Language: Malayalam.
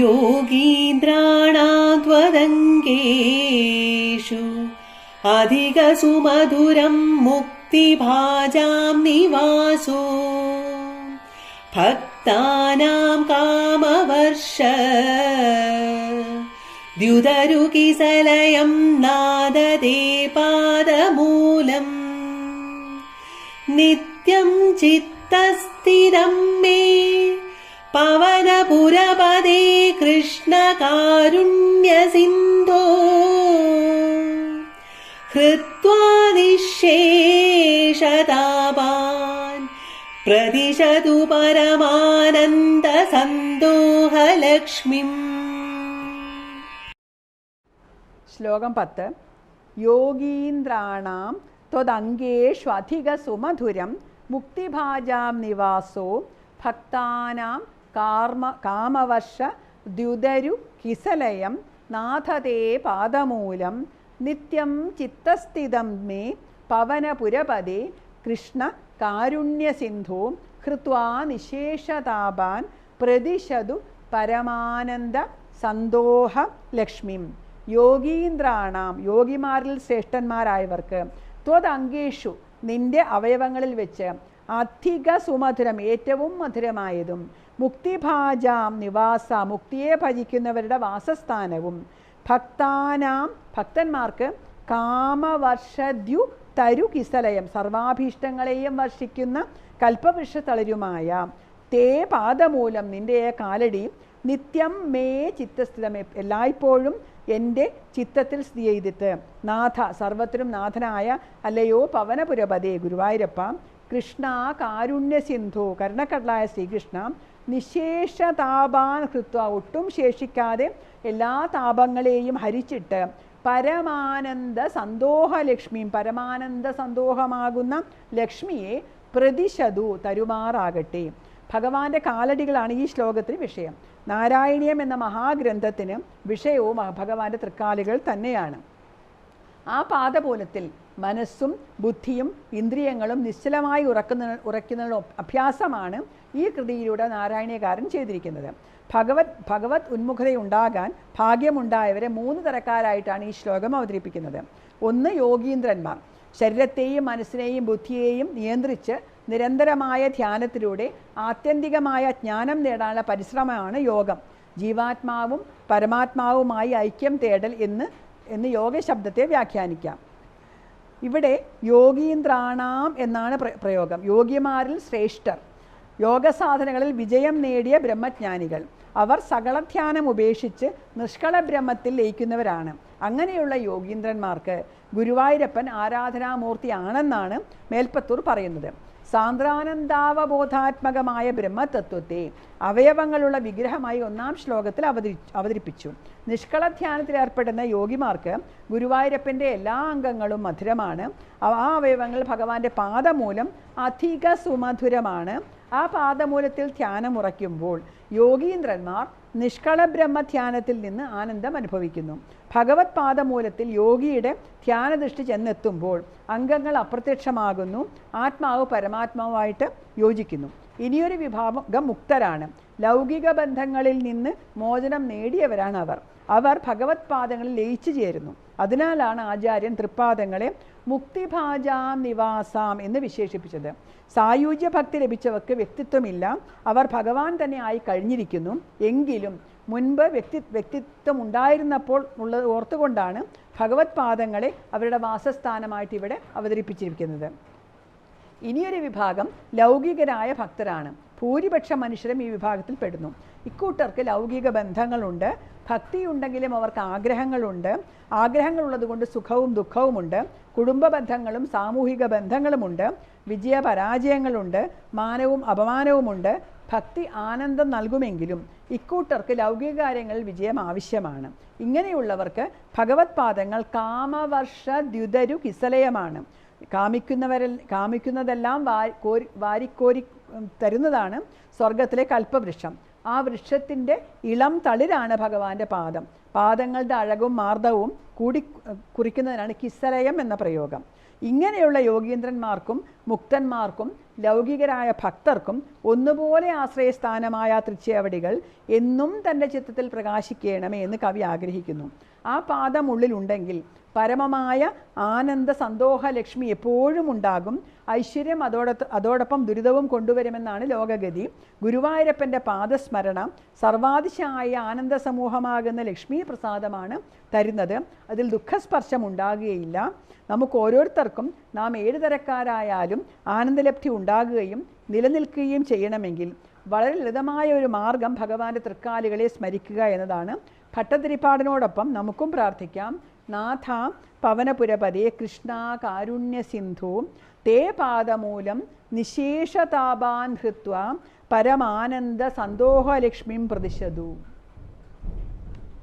योगीन्द्राणाद्वदङ्गेषु अधिकसुमधुरं मुक्तिभाजां निवासो भक्तानां कामवर्ष द्युदरुकिसलयं नाददे पादमूलम् नित्यं चित्तस्थिरं मे പവനപുരപതി കൃഷ്ണകാരുണ്യസിന്ധോ. ഹൃത്വാനിശേഷതാപാൻ പ്രതിശതു പരമാനന്ദസന്തോഹലക്ഷ്മിം. ശ്ലോകം പത്ത്. യോഗീന്ദ്രാണാം ത്വദംഗേഷ്വധിക സുമധുരം മുക്തിഭാജാം നിവാസോ ഭക്താനാം കാർമ കാമവർഷ ദ്യുതരു കിസലയം നാഥതേ പാദമൂലം നിത്യം ചിത്തസ്ഥിതം മേ പവനപുരപദേ കൃഷ്ണ കാരുണ്യസിന്ധു ഹൃത്വാ നിശേഷതാപാൻ പ്രതിശതു പരമാനന്ദ സന്തോഹ ലക്ഷ്മിം. യോഗീന്ദ്രാണാം യോഗിമാരിൽ ശ്രേഷ്ഠന്മാരായവർക്ക്. ത്വതങ്കേഷു നിന്റെ അവയവങ്ങളിൽ വെച്ച് അധിക സുമധുരം ഏറ്റവും മധുരമായതും മുക്തിഭാജാം നിവാസ മുക്തിയെ ഭജിക്കുന്നവരുടെ വാസസ്ഥാനവും. ഭക്താനാം ഭക്തന്മാർക്ക് കാമവർഷദ്യു തരു കിസലയം. സർവാഭീഷ്ടങ്ങളെയും വർഷിക്കുന്ന കൽപ്പവൃക്ഷത്തളരുമായ തേ പാദമൂലം നിന്റെ കാലടി നിത്യം മേ ചിത്തസ്ഥിതം. എല്ലായ്പ്പോഴും എന്റെ ചിത്തത്തിൽ സ്ഥിതി ചെയ്തിട്ട് നാഥ സർവത്തിനും നാഥനായ അല്ലയോ പവനപുരപതേ ഗുരുവായൂരപ്പ കൃഷ്ണ കാരുണ്യ സിന്ധു കരുണക്കടലായ ശ്രീകൃഷ്ണ നിശേഷ താപാൻ ഹൃത്വ ഒട്ടും ശേഷിക്കാതെ എല്ലാ താപങ്ങളെയും ഹരിച്ചിട്ട് പരമാനന്ദ സന്തോഹലക്ഷ്മിയും പരമാനന്ദ സന്തോഹമാകുന്ന ലക്ഷ്മിയെ പ്രതിശതു തരുമാറാകട്ടെ. ഭഗവാന്റെ കാലടികളാണ് ഈ ശ്ലോകത്തിന് വിഷയം. നാരായണീയം എന്ന മഹാഗ്രന്ഥത്തിന് വിഷയവും ഭഗവാന്റെ തൃക്കാലുകൾ തന്നെയാണ്. ആ പാദപോലത്തിൽ മനസ്സും ബുദ്ധിയും ഇന്ദ്രിയങ്ങളും നിശ്ചലമായി ഉറക്കുന്ന ഉറയ്ക്കുന്ന അഭ്യാസമാണ് ഈ കൃതിയിലൂടെ നാരായണീയകാരൻ ചെയ്തിരിക്കുന്നത്. ഭഗവത് ഭഗവത് ഉന്മുഖതയുണ്ടാകാൻ ഭാഗ്യമുണ്ടായവരെ മൂന്ന് തരക്കാരായിട്ടാണ് ഈ ശ്ലോകം അവതരിപ്പിക്കുന്നത്. ഒന്ന് യോഗീന്ദ്രന്മാർ. ശരീരത്തെയും മനസ്സിനെയും ബുദ്ധിയെയും നിയന്ത്രിച്ച് നിരന്തരമായ ധ്യാനത്തിലൂടെ ആത്യന്തികമായ ജ്ഞാനം നേടാനുള്ള പരിശ്രമമാണ് യോഗം. ജീവാത്മാവും പരമാത്മാവുമായി ഐക്യം തേടൽ എന്ന് എന്ന് യോഗശബ്ദത്തെ വ്യാഖ്യാനിക്കാം. ഇവിടെ യോഗീന്ദ്രാണാം എന്നാണ് പ്രയോഗം. യോഗിമാരിൽ ശ്രേഷ്ഠർ. യോഗസാധനകളിൽ വിജയം നേടിയ ബ്രഹ്മജ്ഞാനികൾ. അവർ സകളധ്യാനം ഉപേക്ഷിച്ച് നിഷ്കള ബ്രഹ്മത്തിൽ ലയിക്കുന്നവരാണ്. അങ്ങനെയുള്ള യോഗീന്ദ്രന്മാർക്ക് ഗുരുവായൂരപ്പൻ ആരാധനാമൂർത്തിയാണെന്നാണ് മേൽപ്പത്തൂർ പറയുന്നത്. സാന്ദ്രാനന്ദാവബോധാത്മകമായ ബ്രഹ്മതത്വത്തെ അവയവങ്ങളുള്ള വിഗ്രഹമായി ഒന്നാം ശ്ലോകത്തിൽ അവതരി അവതരിപ്പിച്ചു. നിഷ്കളധ്യാനത്തിൽ ഏർപ്പെടുന്ന യോഗിമാർക്ക് ഗുരുവായൂരപ്പന്റെ എല്ലാ അംഗങ്ങളും മധുരമാണ്. ആ അവയവങ്ങൾ ഭഗവാന്റെ പാദമൂലം അധിക സുമധുരമാണ് ആ പാദമൂലത്തിൽ ധ്യാനം ഉറയ്ക്കുമ്പോൾ യോഗീന്ദ്രന്മാർ നിഷ്കള ബ്രഹ്മധ്യാനത്തിൽ നിന്ന് ആനന്ദം അനുഭവിക്കുന്നു. ഭഗവത് പാദമൂലത്തിൽ യോഗിയുടെ ധ്യാനദൃഷ്ടി ചെന്നെത്തുമ്പോൾ അംഗങ്ങൾ അപ്രത്യക്ഷമാകുന്നു. ആത്മാവ് പരമാത്മാവുമായിട്ട് യോജിക്കുന്നു. ഇനിയൊരു വിഭാഗം മുക്തരാണ്. ലൗകിക ബന്ധങ്ങളിൽ നിന്ന് മോചനം നേടിയവരാണ് അവർ. അവർ ഭഗവത് പാദങ്ങളിൽ ലയിച്ചു ചേരുന്നു. അതിനാലാണ് ആചാര്യൻ തൃപ്പാദങ്ങളെ മുക്തിഭാജാം നിവാസാം എന്ന് വിശേഷിപ്പിച്ചത്. സായുജ്യ ഭക്തി ലഭിച്ചവർക്ക് വ്യക്തിത്വമില്ല. അവർ ഭഗവാൻ തന്നെ ആയി കഴിഞ്ഞിരിക്കുന്നു. എങ്കിലും മുൻപ് വ്യക്തി വ്യക്തിത്വം ഉണ്ടായിരുന്നപ്പോൾ ഉള്ളത് ഓർത്തുകൊണ്ടാണ് ഭഗവത് പാദങ്ങളെ അവരുടെ വാസസ്ഥാനമായിട്ട് ഇവിടെ അവതരിപ്പിച്ചിരിക്കുന്നത്. ഇനിയൊരു വിഭാഗം ലൗകികരായ ഭക്തരാണ്. ഭൂരിപക്ഷ മനുഷ്യരും ഈ വിഭാഗത്തിൽ പെടുന്നു. ഇക്കൂട്ടർക്ക് ലൗകിക ബന്ധങ്ങളുണ്ട്. ഭക്തിയുണ്ടെങ്കിലും അവർക്ക് ആഗ്രഹങ്ങളുണ്ട്. ആഗ്രഹങ്ങളുള്ളത് കൊണ്ട് സുഖവും ദുഃഖവുമുണ്ട്. കുടുംബ ബന്ധങ്ങളും സാമൂഹിക ബന്ധങ്ങളുമുണ്ട്. വിജയപരാജയങ്ങളുണ്ട് മാനവും അപമാനവുമുണ്ട്. ഭക്തി ആനന്ദം നൽകുമെങ്കിലും ഇക്കൂട്ടർക്ക് ലൗകിക കാര്യങ്ങളിൽ വിജയം ആവശ്യമാണ്. ഇങ്ങനെയുള്ളവർക്ക് ഭഗവത് പാദങ്ങൾ കാമവർഷ ദ്യുതരു കിസലയമാണ്. കാമിക്കുന്നവരിൽ കാമിക്കുന്നതെല്ലാം കോരി വാരിക്കോരി തരുന്നതാണ് സ്വർഗത്തിലെ കൽപ്പവൃക്ഷം. ആ വൃക്ഷത്തിന്റെ ഇളം തളിരാണ് ഭഗവാന്റെ പാദം. പാദങ്ങളുടെ അഴകും മാർദ്ദവും കൂടി കുറിക്കുന്നതിനാണ് കിസ്സലയം എന്ന പ്രയോഗം. ഇങ്ങനെയുള്ള യോഗീന്ദ്രന്മാർക്കും മുക്തന്മാർക്കും ലൗകികരായ ഭക്തർക്കും ഒന്നുപോലെ ആശ്രയസ്ഥാനമായ തൃച്ചേവടികൾ എന്നും തന്റെ ചിത്രത്തിൽ പ്രകാശിക്കണമേ എന്ന് കവി ആഗ്രഹിക്കുന്നു. ആ പാദം ഉള്ളിലുണ്ടെങ്കിൽ പരമമായ ആനന്ദ സന്തോഹ ലക്ഷ്മി എപ്പോഴും ഉണ്ടാകും. ഐശ്വര്യം അതോടൊ അതോടൊപ്പം ദുരിതവും കൊണ്ടുവരുമെന്നാണ് ലോകഗതി. ഗുരുവായൂരപ്പന്റെ പാദസ്മരണ സർവാതിശായ ആനന്ദ സമൂഹമാകുന്ന ലക്ഷ്മി പ്രസാദമാണ് തരുന്നത്. അതിൽ ദുഃഖസ്പർശം ഉണ്ടാകുകയില്ല. നമുക്ക് ഓരോരുത്തർക്കും നാം ഏത് തരക്കാരായാലും ആനന്ദലബ്ധി ഉണ്ടാകുകയും നിലനിൽക്കുകയും ചെയ്യണമെങ്കിൽ വളരെ ലളിതമായ ഒരു മാർഗം ഭഗവാന്റെ തൃക്കാലുകളെ സ്മരിക്കുക എന്നതാണ്. ഭട്ടതിരിപ്പാടിനോടൊപ്പം നമുക്കും പ്രാർത്ഥിക്കാം. നാഥ പവനപുരപതേ കൃഷ്ണ കാരുണ്യ സിന്ധു തേ പാദമൂലം നിശേഷതാപാൻ ഹൃത്വ പരമാനന്ദ സന്തോഹലക്ഷ്മിം പ്രതിശതു.